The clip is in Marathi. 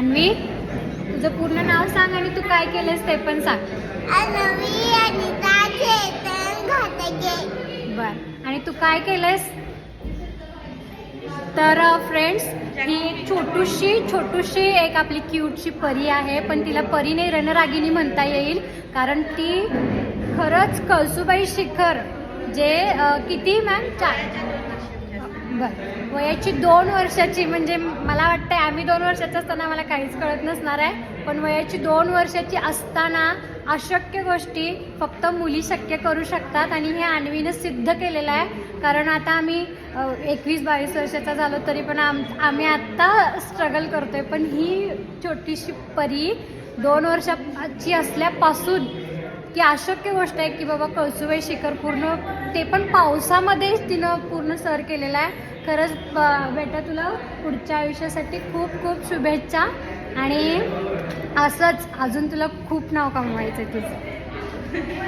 अन्वी तुझं पूर्ण नाव सांग आणि तू काय केलंस ते पण सांग. बर. आणि तू काय केलंस? तर फ्रेंड्स ही छोटूशी छोटूशी एक आपली क्यूटशी परी आहे पण तिला परी नाही रणरागिणी म्हणता येईल कारण ती खरंच कळसुबाई शिखर जे किती मॅम चार. बरं. वयाची दोन वर्षाची म्हणजे मला वाटतं आम्ही दोन वर्षाचं असताना मला काहीच कळत नसणार आहे. पण वयाची दोन वर्षाची असताना अशक्य गोष्टी फक्त मुली शक्य करू शकतात आणि हे आणवीनं सिद्ध केलेलं आहे. कारण आता आम्ही एकवीस बावीस वर्षाचा झालो तरी पण आम आम्ही आत्ता स्ट्रगल करतोय. पण ही छोटीशी परी दोन वर्षाची असल्यापासून की अशक्य गोष्ट आहे की बाबा कळसुबाई शिखर पूर्ण ते पण पावसामध्ये तिनं पूर्ण सर केलेलं आहे. खरंच बेटा तुला पुढच्या आयुष्यासाठी खूप खूप शुभेच्छा. आणि असंच अजून तुला खूप नाव कमवायचं आहे तुझं.